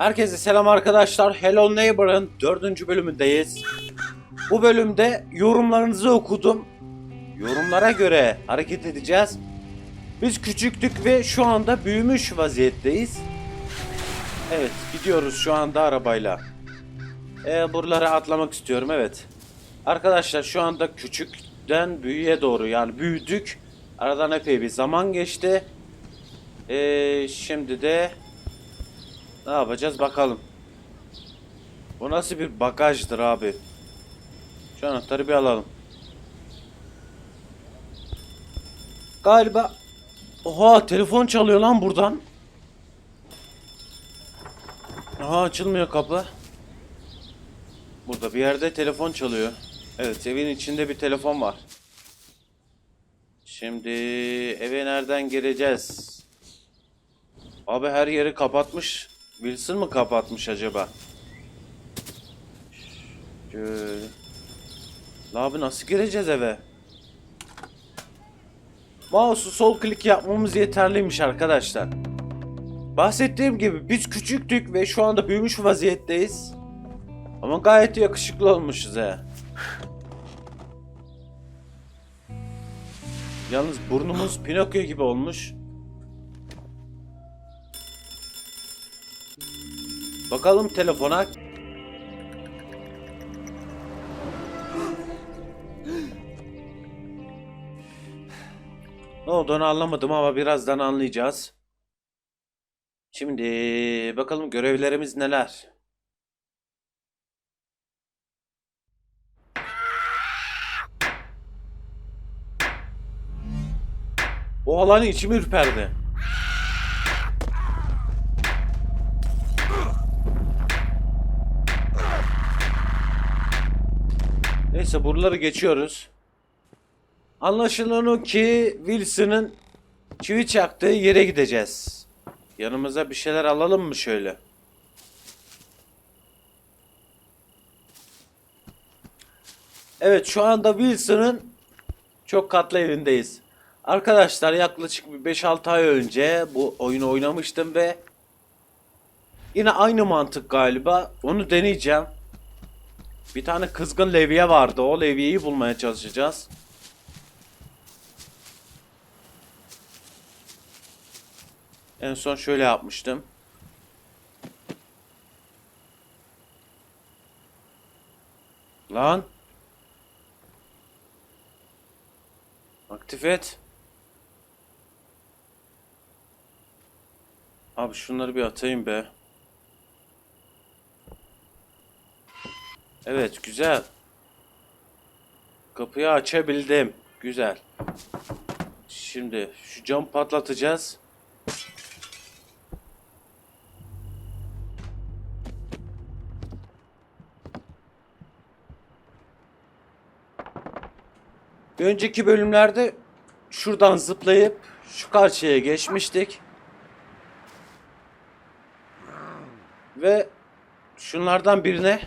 Herkese selam arkadaşlar. Hello Neighbor'ın dördüncü bölümündeyiz. Bu bölümde yorumlarınızı okudum. Yorumlara göre hareket edeceğiz. Biz küçüktük ve şu anda büyümüş vaziyetteyiz. Evet gidiyoruz şu anda arabayla. Ee, buralara atlamak istiyorum evet. Arkadaşlar şu anda küçükten büyüğe doğru yani büyüdük. Aradan epey bir zaman geçti. Ee, şimdi de ne yapacağız bakalım. Bu nasıl bir bagajdır abi? Şu anahtarı bir alalım. Galiba Oha telefon çalıyor lan buradan. Aha açılmıyor kapı. Burada bir yerde telefon çalıyor. Evet evin içinde bir telefon var. Şimdi eve nereden gireceğiz? Abi her yeri kapatmış. Wilson mı kapatmış acaba? La abi nasıl gireceğiz eve? Mouse'u sol klik yapmamız yeterliymiş arkadaşlar. Bahsettiğim gibi biz küçüktük ve şu anda büyümüş vaziyetteyiz. Ama gayet yakışıklı olmuşuz he. Yalnız burnumuz Pinokyo gibi olmuş. Bakalım telefona. Ne olduğunu anlamadım ama birazdan anlayacağız. Şimdi bakalım görevlerimiz neler? O alanı içimi ürperdi. Neyse buraları geçiyoruz. Anlaşılan o ki Wilson'ın çivi çaktığı yere gideceğiz. Yanımıza bir şeyler alalım mı şöyle? Evet şu anda Wilson'ın çok katlı evindeyiz. Arkadaşlar yaklaşık bir 5-6 ay önce bu oyunu oynamıştım ve yine aynı mantık galiba. Onu deneyeceğim. Bir tane kızgın levye vardı. O levyeyi bulmaya çalışacağız. En son şöyle yapmıştım. Lan. Aktif et. Abi şunları bir atayım be. Evet güzel. Kapıyı açabildim. Güzel. Şimdi şu cam patlatacağız. Önceki bölümlerde şuradan zıplayıp şu karşıya geçmiştik. Ve şunlardan birine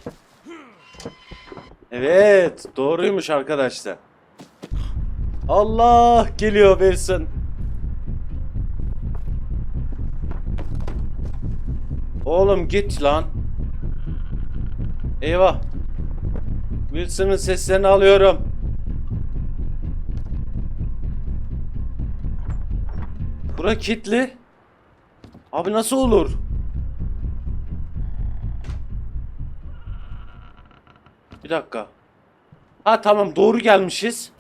Evet, doğruymuş arkadaşlar. Allah geliyor Wilson. Oğlum git lan. Eyvah. Wilson'ın seslerini alıyorum. Bura kilitli. Abi nasıl olur? Dakika. Ha tamam doğru gelmişiz.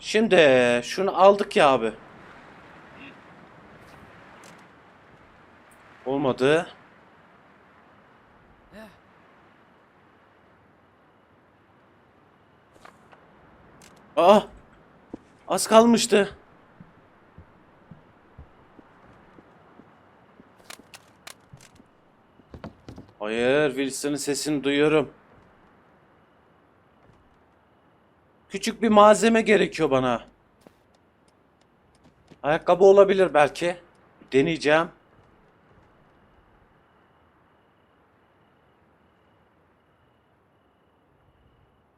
Şimdi şunu aldık ya abi. Olmadı. Aa! Az kalmıştı. Hayır, Wilson'ın sesini duyuyorum. Küçük bir malzeme gerekiyor bana. Ayakkabı olabilir belki. Deneyeceğim.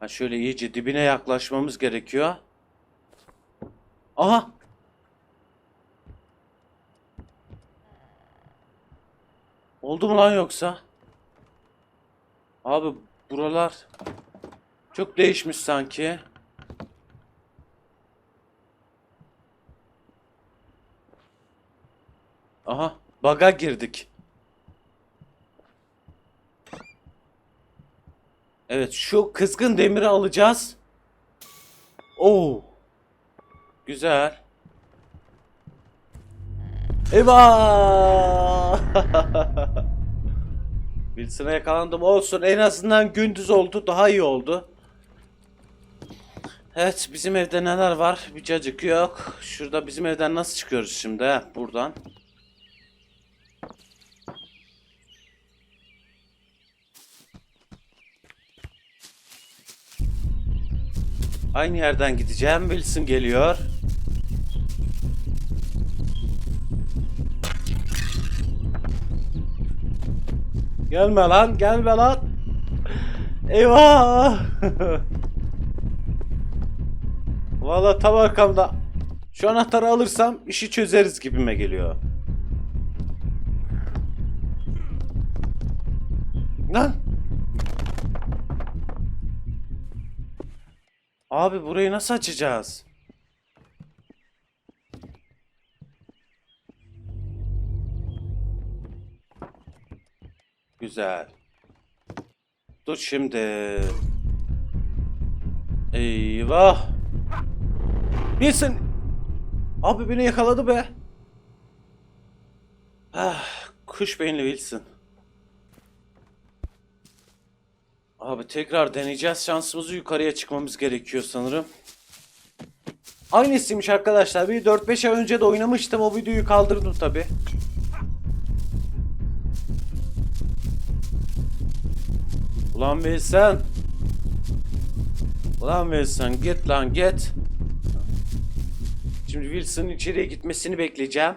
Ha şöyle iyice dibine yaklaşmamız gerekiyor. Aha! Oldu mu lan yoksa? Abi buralar çok değişmiş sanki. Aha, baga girdik. Evet, şu kızgın demiri alacağız. Oo. Güzel. Eyvah! Wilson'a yakalandım olsun. En azından gündüz oldu. Daha iyi oldu. Evet bizim evde neler var? Bir cacık yok. Şurada bizim evden nasıl çıkıyoruz şimdi? Heh, buradan. Aynı yerden gideceğim. Wilson geliyor. Gelme lan, gelme lan. Eyvah! Valla tam arkamda. Şu anahtarı alırsam işi çözeriz gibime geliyor. Lan! Abi burayı nasıl açacağız? Güzel. Dur şimdi. Eyvah. Wilson. Abi beni yakaladı be. Ah, kuş beyinli Wilson. Abi tekrar deneyeceğiz. Şansımızı yukarıya çıkmamız gerekiyor sanırım. Aynısıymış arkadaşlar. Bir 4-5 ay önce de oynamıştım. O videoyu kaldırdım tabi. Ulan Wilson. Ulan Wilson git lan git. Şimdi Wilson'ın içeriye gitmesini bekleyeceğim.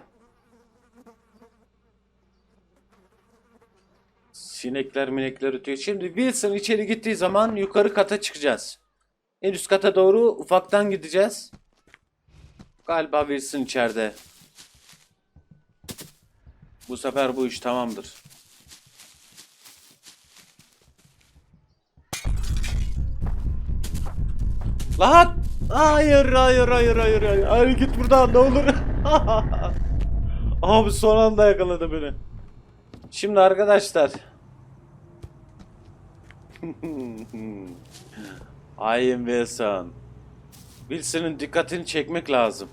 Sinekler minekler ötüyor. Şimdi Wilson içeri gittiği zaman yukarı kata çıkacağız. En üst kata doğru ufaktan gideceğiz. Galiba Wilson içeride. Bu sefer bu iş tamamdır. Lan! Hayır, hayır, hayır, hayır, hayır. Hayır git buradan ne olur. Abi son anda yakaladı beni. Şimdi arkadaşlar. Am Wilson. Wilson'ın dikkatini çekmek lazım.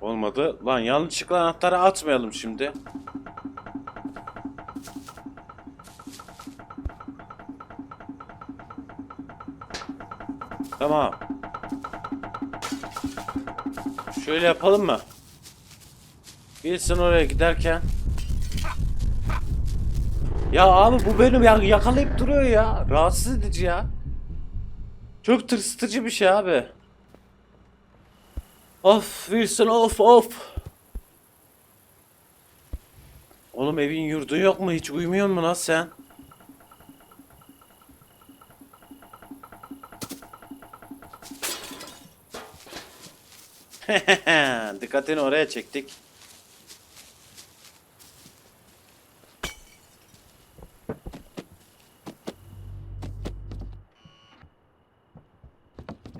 Olmadı. Lan yanlışlıkla anahtarı atmayalım şimdi. Tamam. Şöyle yapalım mı? Wilson oraya giderken. Ya abi bu benim ya yakalayıp duruyor ya. Rahatsız edici ya. Çok tırsıtıcı bir şey abi. Of Wilson of of. Oğlum evin yurdun yok mu? Hiç uyumuyor mu lan sen? Dikkatini oraya çektik.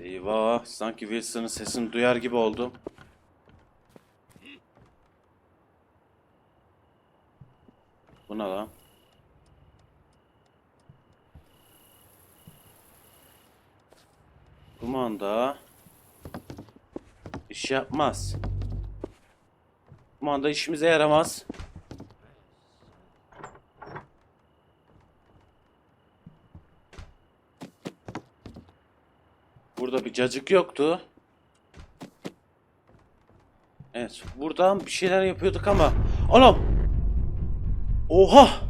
Eyvah, sanki Wilson'ın sesini duyar gibi oldum. Bu ne lan? Kumanda iş yapmaz. Kumanda işimize yaramaz. Burada bir cacık yoktu. Evet, buradan bir şeyler yapıyorduk ama anam. Oha!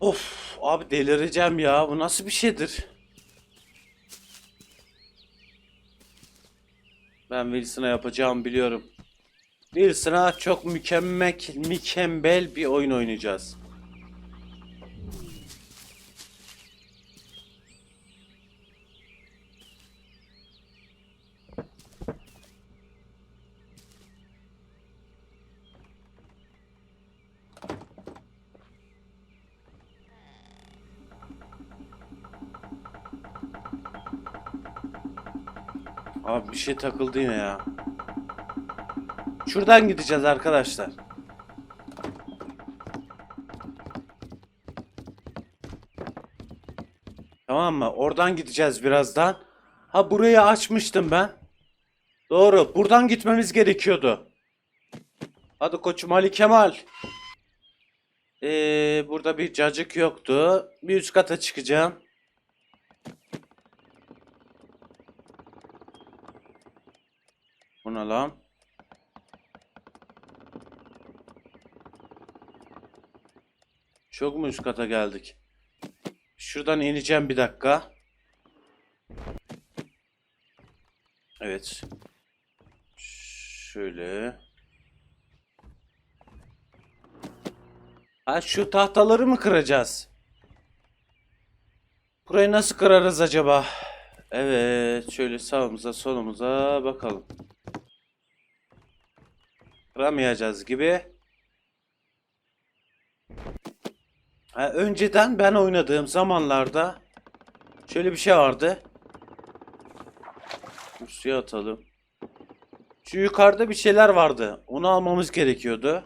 Of, abi delireceğim ya. Bu nasıl bir şeydir? Ben Wilson'a yapacağımı biliyorum. Wilson'a çok mükemmel, mükemmel bir oyun oynayacağız. Abi bir şey takıldı yine ya. Şuradan gideceğiz arkadaşlar. Tamam mı? Oradan gideceğiz birazdan. Ha burayı açmıştım ben. Doğru. Buradan gitmemiz gerekiyordu. Hadi koçum Ali Kemal. Ee, burada bir cacık yoktu. Bir üst kata çıkacağım. Bu ne lan? Çok mu üst kata geldik? Şuradan ineceğim bir dakika. Evet. Şöyle. Ha şu tahtaları mı kıracağız? Burayı nasıl kırarız acaba? Evet, şöyle sağımıza solumuza bakalım. Kıramayacağız gibi. Ha, önceden ben oynadığım zamanlarda şöyle bir şey vardı. Suya atalım. Şu yukarıda bir şeyler vardı. Onu almamız gerekiyordu.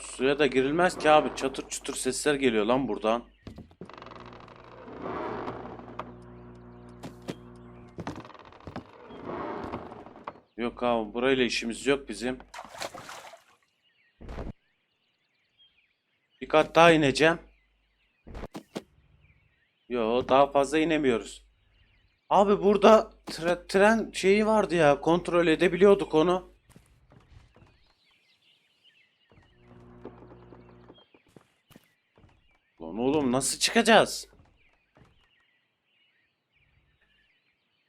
Suya da girilmez ki abi. Çatır çutur sesler geliyor lan buradan. Yok abi burayla işimiz yok bizim. Bir kat daha ineceğim. Yo daha fazla inemiyoruz. Abi burada tre- tren şeyi vardı ya kontrol edebiliyorduk onu. Lan oğlum nasıl çıkacağız?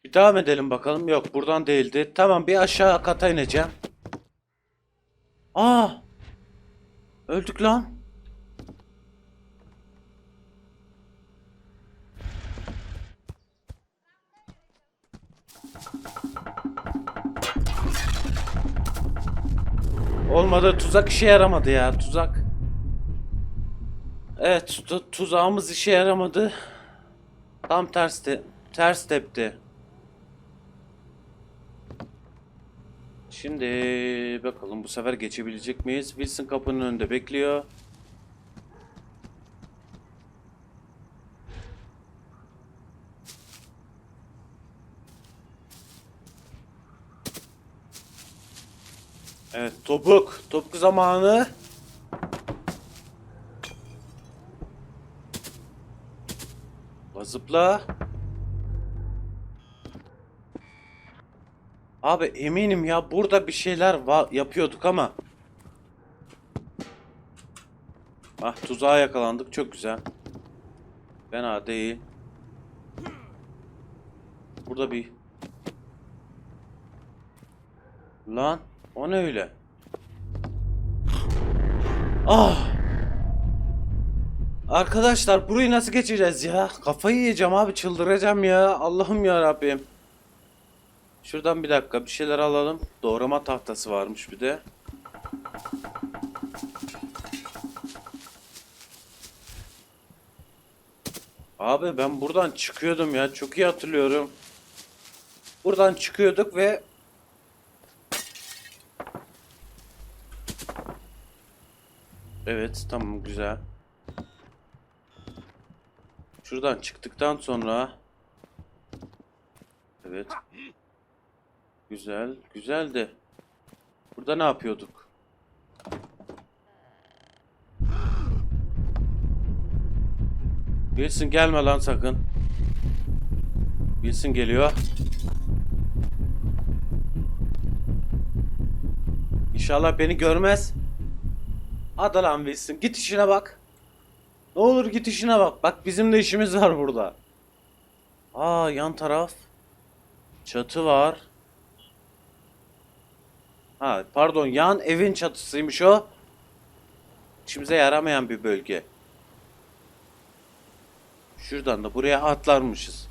Bir devam edelim bakalım. Yok buradan değildi. Tamam bir aşağı kata ineceğim. Aa! Öldük lan. Olmadı tuzak işe yaramadı ya tuzak. Evet tu- tuzağımız işe yaramadı. Tam tersti. Ters tepti. Şimdi bakalım bu sefer geçebilecek miyiz? Wilson kapının önünde bekliyor. Evet topuk. Topuk zamanı. Zıpla. Abi eminim ya burada bir şeyler yapıyorduk ama. Ah tuzağa yakalandık çok güzel. Fena değil. Burada bir... Lan o ne öyle? Ah! Arkadaşlar burayı nasıl geçeceğiz ya? Kafayı yiyeceğim abi çıldıracağım ya. Allah'ım ya Rabbim. Şuradan bir dakika bir şeyler alalım. Doğrama tahtası varmış bir de. Abi ben buradan çıkıyordum ya. Çok iyi hatırlıyorum. Buradan çıkıyorduk ve Evet tamam güzel. Şuradan çıktıktan sonra Evet. Güzel, güzel de. Burada ne yapıyorduk? Wilson gelme lan sakın. Wilson geliyor. İnşallah beni görmez. Hadi lan Wilson git işine bak. Ne olur git işine bak. Bak bizim de işimiz var burada. Aa yan taraf. Çatı var. Ha pardon yan evin çatısıymış o. İşimize yaramayan bir bölge. Şuradan da buraya atlarmışız.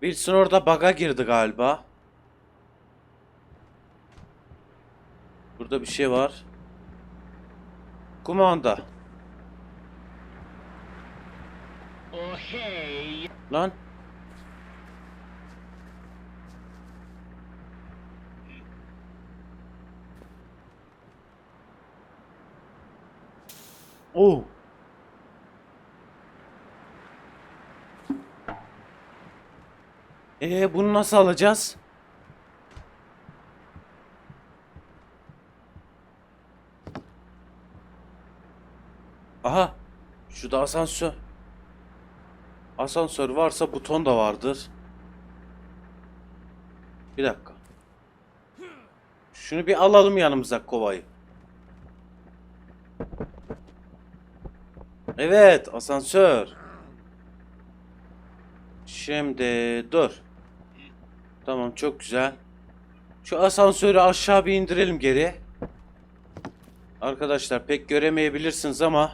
Wilson orada baga girdi galiba. Burada bir şey var. kumanda. Oh hey. Lan. Oo. Ee bunu nasıl alacağız? Aha. Şurada asansör. Asansör varsa buton da vardır. Bir dakika. Şunu bir alalım yanımıza kovayı. Evet, asansör. Şimdi dur. Tamam, çok güzel. Şu asansörü aşağı bir indirelim geri. Arkadaşlar pek göremeyebilirsiniz ama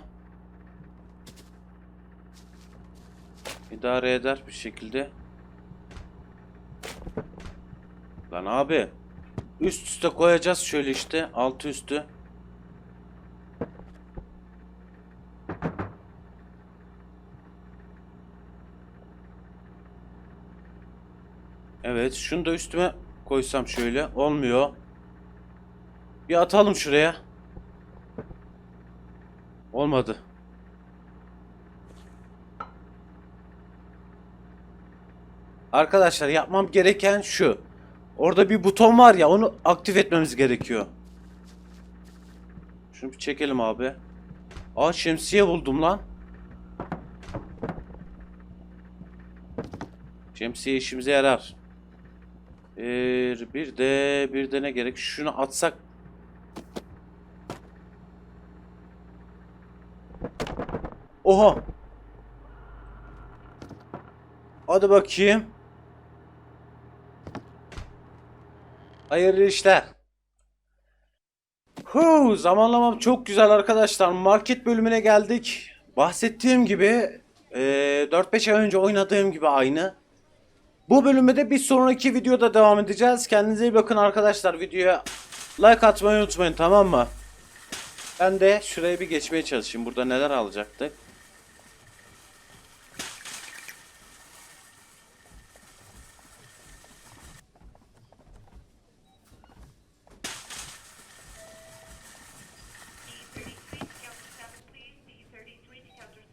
idare eder bir şekilde. Lan abi. Üst üste koyacağız şöyle işte. Altı üstü. Evet. Şunu da üstüme koysam şöyle. Olmuyor. Bir atalım şuraya. Olmadı. Arkadaşlar yapmam gereken şu. Orada bir buton var ya onu aktif etmemiz gerekiyor. Şunu bir çekelim abi. Aa şemsiye buldum lan. Şemsiye işimize yarar. Bir, bir de bir de ne gerek? Şunu atsak. Oha. Hadi bakayım. Hayırlı işler. Huu, zamanlamam çok güzel arkadaşlar. Market bölümüne geldik. Bahsettiğim gibi e, 4-5 ay önce oynadığım gibi aynı. Bu bölümde de bir sonraki videoda devam edeceğiz. Kendinize iyi bakın arkadaşlar. Videoya like atmayı unutmayın tamam mı? Ben de şuraya bir geçmeye çalışayım. Burada neler alacaktık?